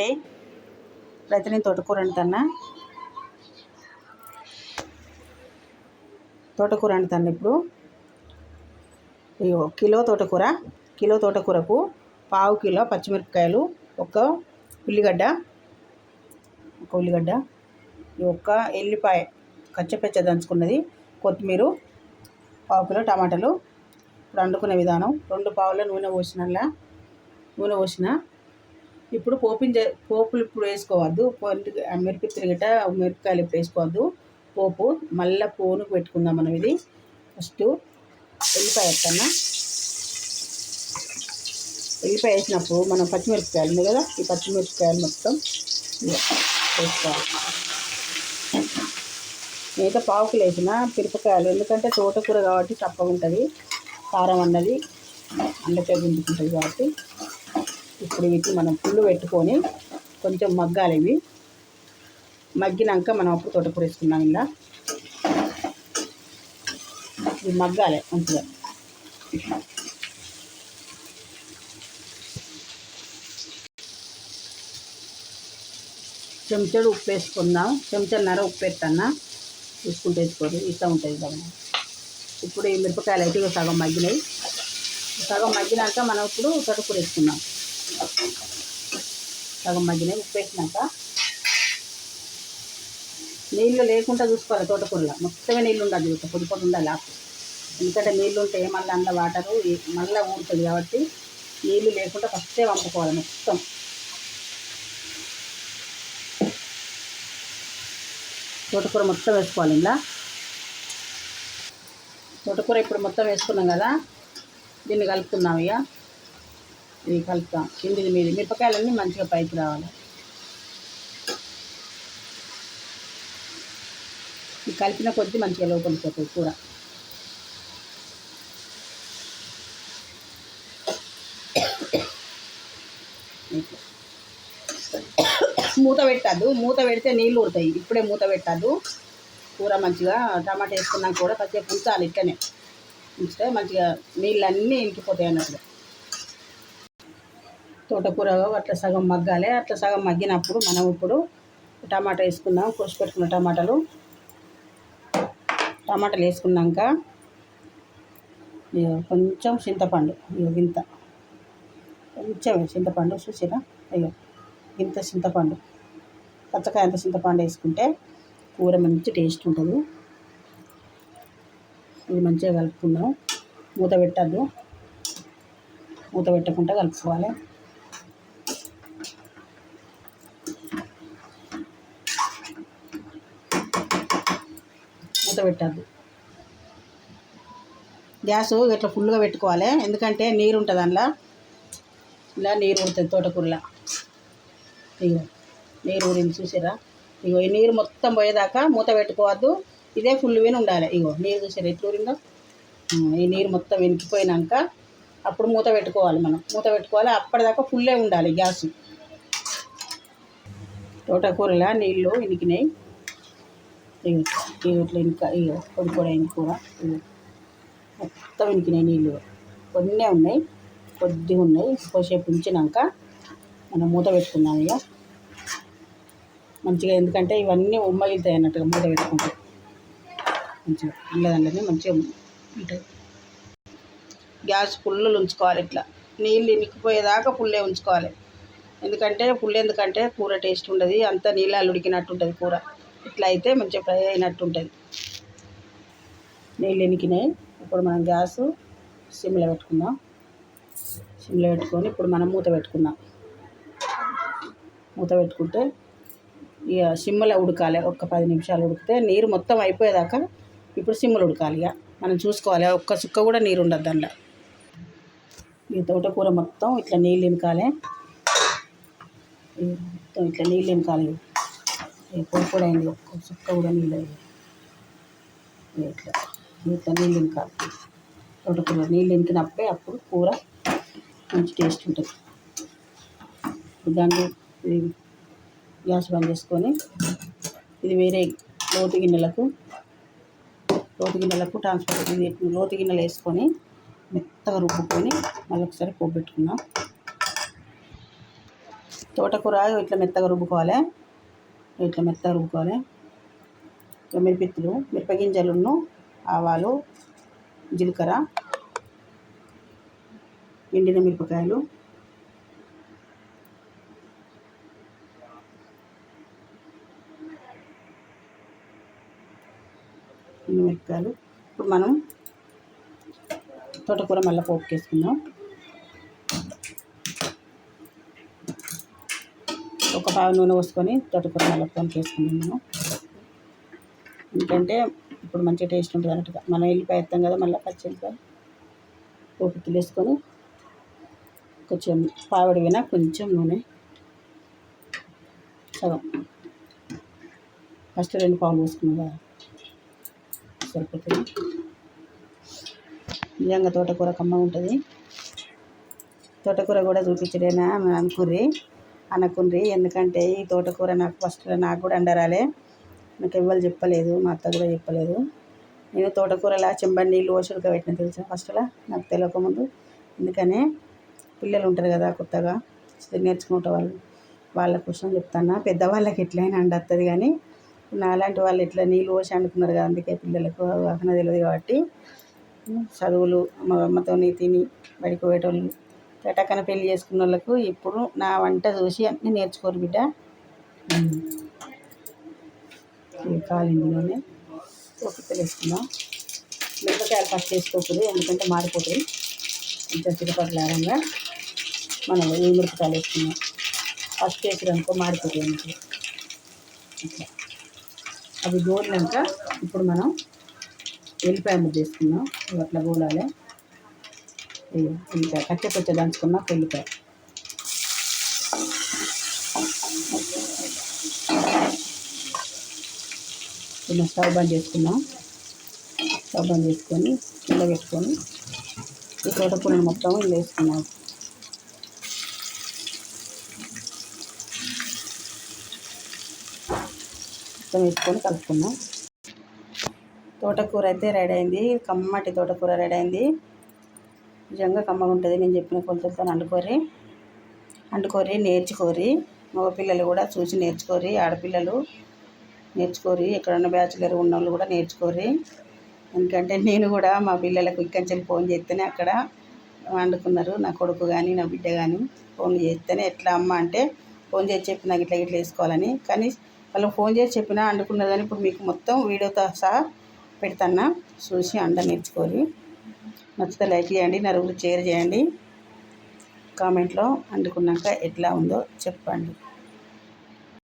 అయితే నేను తోటకూర వండుతాను తోటకూర వండుతాను ఇప్పుడు. ఇగో కిలో తోటకూర. కిలో తోటకూరకు పావు కిలో పచ్చిమిరపకాయలు ఒక ఉల్లిగడ్డ ఒక ఉల్లిగడ్డ ఈ ఒక్క ఎల్లిపాయ కచ్చపెచ్చ దంచుకున్నది కొత్తిమీర పావు కిలో టమాటాలు. ఇప్పుడు వండుకునే విధానం రెండు పావుల నూనె పోసినలా నూనె పోసిన ఇప్పుడు పోపిన పోపులు ఇప్పుడు వేసుకోవద్దు. మిరప తిరిగిట మిరపకాయలు ఇప్పుడు వేసుకోవద్దు. పోపు మళ్ళీ పోనుకు పెట్టుకుందాం మనం ఇది. ఫస్ట్ ఎల్లిపాయ వేస్తాను? ఎల్లిపాయ వేసినప్పుడు మనం పచ్చిమిరపకాయలు ఉంది కదా ఈ పచ్చిమిరపకాయలు మొత్తం వేసుకోవాలి. మిగతా పావుకులు వేసిన మిరపకాయలు. ఎందుకంటే తోటకూర కాబట్టి తప్పగా ఉంటుంది. కారం అన్నది అందుకే గుంజుకుంటుంది కాబట్టి. ఇప్పుడు వీటిని మనం పుల్లు పెట్టుకొని కొంచెం మగ్గాలి ఇవి. మగ్గినాక మనం అప్పుడు తోటకూర వేసుకున్నాం ఇలా ఇది మగ్గాలి మంచిగా. చెంచాడు ఉప్పు వేసుకుందాం. నర ఉప్పు పెట్టన్నా చూసుకుంటూ వేసుకోరు ఇట్లా ఉంటుంది కదా. ఇప్పుడు ఈ మిరపకాయలు అయితే ఇక సగం మగ్గినాయి. సగం మగ్గినాక మనం ఇప్పుడు తోటకూర వేసుకున్నాం సగం మధ్యనే ఉప్పు వేసినాక నీళ్ళు లేకుండా చూసుకోవాలి తోటకూరలో. మొత్తమే నీళ్ళు ఉండాలి ఇక పొడి పొడి ఉండాలి ఆకు. ఎందుకంటే నీళ్ళు ఉంటే మళ్ళీ అందులో వాటరు మళ్ళీ ఊరుతుంది కాబట్టి నీళ్ళు లేకుండా ఫస్టే వంపుకోవాలి మొత్తం. తోటకూర మొత్తం వేసుకోవాలి ఇలా తోటకూర ఇప్పుడు మొత్తం వేసుకున్నాం కదా దీన్ని కలుపుతున్నాం ఇక. ఇది కలుపుతాం. కిందిది మీది. మిరపకాయలన్నీ మంచిగా పైకి రావాలి. ఈ కలిపిన కొద్దీ మంచిగా లోపలికి పోతుంది కూర. మూత పెట్టద్దు. మూత పెడితే నీళ్ళు ఉడతాయి ఇప్పుడే మూత పెట్టద్దు. కూర మంచిగా టమాటా వేసుకున్నాక కూడా కాసేపు ఉంచాలి ఇట్లనే. ఉంచితే మంచిగా నీళ్ళన్నీ ఇంకిపోతాయి అన్నట్టు తోటకూర అట్లా సగం మగ్గాలి. అట్లా సగం మగ్గినప్పుడు మనం ఇప్పుడు టమాటా వేసుకుందాం. కోసి పెట్టుకున్న టమాటాలు. టమాటాలు వేసుకున్నాక కొంచెం చింతపండు ఇగో వింత కొంచెం చింతపండు చూసిరా? అయ్యో ఇంత చింతపండు. పచ్చకాయ అంత చింతపండు వేసుకుంటే కూర మంచి టేస్ట్ ఉంటుంది. ఇది మంచిగా కలుపుకుందాం. మూత పెట్టద్దు. మూత పెట్టకుండా కలుపుకోవాలి. మూత పెట్టద్దు గ్యాస్ ఇట్లా ఫుల్గా పెట్టుకోవాలి. ఎందుకంటే నీరు ఉంటుంది అందులో. ఇలా నీరు ఉంటుంది తోటకూరలో. ఇగో నీరు ఊరింది చూసారా ఇగో ఈ నీరు మొత్తం పోయేదాకా మూత పెట్టుకోవద్దు. ఇదే ఫుల్ విని ఉండాలి. ఇగో నీరు చూసారా ఎట్లా ఊరిందో? ఈ నీరు మొత్తం వెనికిపోయినాక అప్పుడు మూత పెట్టుకోవాలి మనం. మూత పెట్టుకోవాలి. అప్పటిదాకా ఫుల్లే ఉండాలి గ్యాస్. తోటకూరలా నీళ్ళు ఇనికినాయి. ఇట్లా ఇంకా ఇగో పొడి కూర మొత్తం ఇనికినాయి నీళ్ళు కొన్ని ఉన్నాయి కొద్దిగా ఉన్నాయి. కొద్దిసేపు ఉంచినాక మనం మూత పెట్టుకుందాం ఇక. మంచిగా ఎందుకంటే ఇవన్నీ ఉమ్మగిలుతాయి అన్నట్టుగా మూత పెట్టుకుంటే. మంచిగా అందులో మంచిగా ఉంటాయి. గ్యాస్ ఫుల్లు ఉంచుకోవాలి ఇట్లా. నీళ్ళు ఇనికిపోయేదాకా ఫుల్లే ఉంచుకోవాలి. ఎందుకంటే ఫుల్ ఎందుకంటే కూర టేస్ట్ ఉండదు అంత నీళ్ళలో ఉడికినట్టు ఉంటుంది కూర. ఇట్లా అయితే మంచిగా ఫ్రై అయినట్టు ఉంటుంది. నీళ్ళు ఎనికినాయి ఇప్పుడు మనం గ్యాస్ సిమ్లో పెట్టుకుందాం. సిమ్లో పెట్టుకొని ఇప్పుడు మనం మూత పెట్టుకుందాం. మూత పెట్టుకుంటే ఇక సిమ్లో ఉడకాలి. ఒక్క పది నిమిషాలు ఉడికితే నీరు మొత్తం అయిపోయేదాకా ఇప్పుడు సిమ్లు ఉడకాలి ఇక. మనం చూసుకోవాలి. ఒక్క చుక్క కూడా నీరు ఉండదు దాంట్లో. ఈ తోటకూర మొత్తం ఇట్లా నీళ్ళు ఎనకాలి మొత్తం ఇట్లా నీళ్ళు ఎనకాలి పొడి పొడి అయింది ఒక్క చుక్క కూడా నీళ్ళు ఇట్లా ఇట్లా నీళ్ళు ఇంకాలి తోటకూర నీళ్ళు ఇంకినప్పుడే అప్పుడు కూర మంచి టేస్ట్ ఉంటుంది. దాన్ని ఇది గ్యాస్ బంద్ చేసుకొని ఇది వేరే లోతు గిన్నెలకు లోతు గిన్నెలకు ట్రాన్స్ఫర్ ఇది లోతు గిన్నెలు వేసుకొని మెత్తగా రుబ్బుకొని మళ్ళీ ఒకసారి పోబెట్టుకున్నాం తోటకూర ఇట్లా మెత్తగా రుబ్బుకోవాలి. ఇట్లా మెత్తగా రుబ్బుకోవాలి ఇక మిరపిత్తులు మిరపగింజలును ఆవాలు జీలకర్ర ఎండిన మిరపకాయలు మిరపకాయలు ఇప్పుడు మనం తోటకూర మళ్ళీ పోపు చేసుకుందాం బాగా పావు నూనె పోసుకొని తోటకూర మళ్ళీ పోపుకి వేసుకుందాం మనం. ఎందుకంటే ఇప్పుడు మంచిగా టేస్ట్ ఉంటుంది అన్నట్టుగా. మనం వెళ్ళిపోయి వేస్తాం కదా మళ్ళీ పచ్చి వెళ్ళిపోయి వేసుకొని కొంచెం పావిడి కొంచెం నూనె సగం. ఫస్ట్ రెండు పావులు పోసుకున్నా కదా సరిపోతుంది. నిజంగా తోటకూర కమ్మ ఉంటుంది. తోటకూర కూడా చూపించడేనా అనుకుర్రీ అనుకుండ్రి. ఎందుకంటే ఈ తోటకూర నాకు ఫస్ట్ నాకు కూడా అండరాలే. నాకు ఎవ్వరు చెప్పలేదు మా అత్త కూడా చెప్పలేదు. నేను తోటకూరలా చెంబడి నీళ్ళు పోసి ఉడకబెట్టిన తెలుసా ఫస్ట్లా నాకు తెలియకముందు ఎందుకనే? పిల్లలు ఉంటారు కదా కొత్తగా నేర్చుకుంటే వాళ్ళు. వాళ్ళ కోసం చెప్తాను పెద్దవాళ్ళకి ఎట్లయినా అండొస్తుంది కానీ నాలాంటి వాళ్ళు ఎట్లా నీళ్ళు పోసి అండుకున్నారు కదా అందుకే పిల్లలకు అవగాహన తెలియదు కాబట్టి చదువులు మా అమ్మతో తిని బడికి పోయేటోళ్ళు చటకన పెళ్ళి చేసుకున్న వాళ్ళకు ఇప్పుడు నా వంట చూసి అన్నీ నేర్చుకోరు బిడ్డ. కాలిందిలోనే ఒకటి వేసుకుందాం. మిరపకాయలు ఫస్ట్ వేసుకోకూడదు ఎందుకంటే మాడిపోతాయి. కొంచెం చిరపట్లాడంగా మనం ఈ మిరపకాయలు వేసుకున్నాం ఫస్ట్ వేసిరనుకో మాడిపోతాయి అవి గోలినాక ఇప్పుడు మనం ఎల్లిపాయ ముద్ద వేసుకున్నాం అట్లా గోలాలి. ఎల్లిపాయ కట్టె దంచుకున్న ఎల్లిపాయ ఇప్పుడు స్టవ్ బంద్ చేసుకున్నాం స్టవ్ బంద్ చేసుకొని కింద పెట్టుకొని ఈ తోటపూలను మొత్తం ఇలా వేసుకున్నాం మొత్తం వేసుకొని కలుపుకున్నాం తోటకూర అయితే రెడీ అయింది. కమ్మటి తోటకూర రెడీ అయింది. నిజంగా కమ్మగా ఉంటుంది. నేను చెప్పిన కొలతలతో వండుకోరి వండుకోరి నేర్చుకోరి మగపిల్లలు కూడా చూసి నేర్చుకోరి ఆడపిల్లలు నేర్చుకోరి ఎక్కడన్నా బ్యాచులర్ ఉన్న వాళ్ళు కూడా నేర్చుకోరి ఎందుకంటే నేను కూడా మా పిల్లలకు ఇక్కడి ఫోన్ చేస్తేనే అక్కడ వండుకున్నారు. నా కొడుకు కానీ నా బిడ్డ కానీ ఫోన్ చేస్తేనే ఎట్లా అమ్మ అంటే ఫోన్ చేసి చెప్పి నాకు ఇట్లా ఇట్లా వేసుకోవాలని. కానీ వాళ్ళు ఫోన్ చేసి చెప్పినా వండుకున్నారు. కానీ ఇప్పుడు మీకు మొత్తం వీడియోతో సహా పెడతాను చూసి అండ నేర్చుకోరి నచ్చితే లైక్ చేయండి నలుగురు షేర్ చేయండి. కామెంట్లో వండుకున్నాక ఎట్లా ఉందో చెప్పండి.